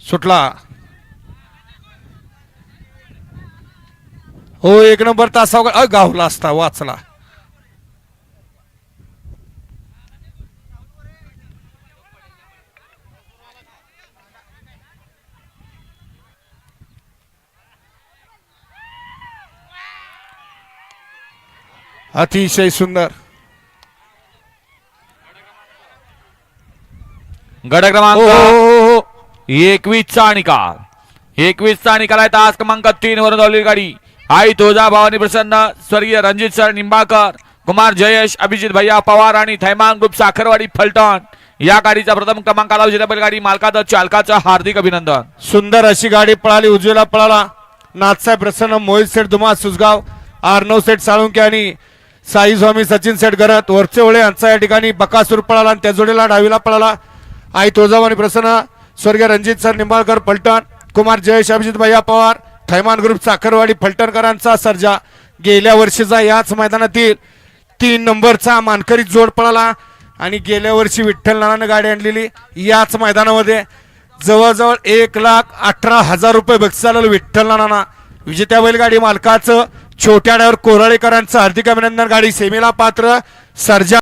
सुटला. हो एक नंबर तासाव अ, गावला असता वाचला. अतिशय सुंदर. गड हो क्रमांक हो, हो, हो. एकवीसचा निकाल. एकवीसचा निकाल आहे तास क्रमांक तीन वरून धावलेली गाडी. आई तुळजा भावानी प्रसन्न स्वर्गीय रणजित सर निंबाळकर कुमार जयेश अभिजित भैया पवार आणि थैमान ग्रुप साखरवाडी फलटण. या गाडीचा प्रथम क्रमांकाला उजेला गाडी मालकाचं चालकाचं हार्दिक अभिनंदन. सुंदर अशी गाडी पळाली उजवीला पळाला. नाथसाहेब प्रसन्न मोहित सेठ धुमा सुसगाव आर्नव सेठ साळुंके आणि साई स्वामी सचिन सेठ गरत वरचे ओळे यांचा या ठिकाणी बकासूर पळाला आणि त्या जोडीला डावीला पळाला. आई तुळजाभवानी प्रसन्न स्वर्गीय रणजित सर निंबाळकर फलटण. कुमार जयेश अभिजित भैया पवार थैमान ग्रुप साखरवाडी फलटणकरांचा सर्जा. गेल्या वर्षीचा याच मैदानातील तीन नंबरचा मानकरी जोड पळाला आणि गेल्या वर्षी विठ्ठल नानानं गाडी आणलेली याच मैदानामध्ये जवळजवळ एक लाख अठरा हजार रुपये बक्षीस आलेलं विठ्ठल नाना विजेत्या बैलगाडी मालकाचं छोट्या ड्रायव्हर कोराळेकरांचं हार्दिक अभिनंदन. गाडी सेमीला पात्र. सर्जा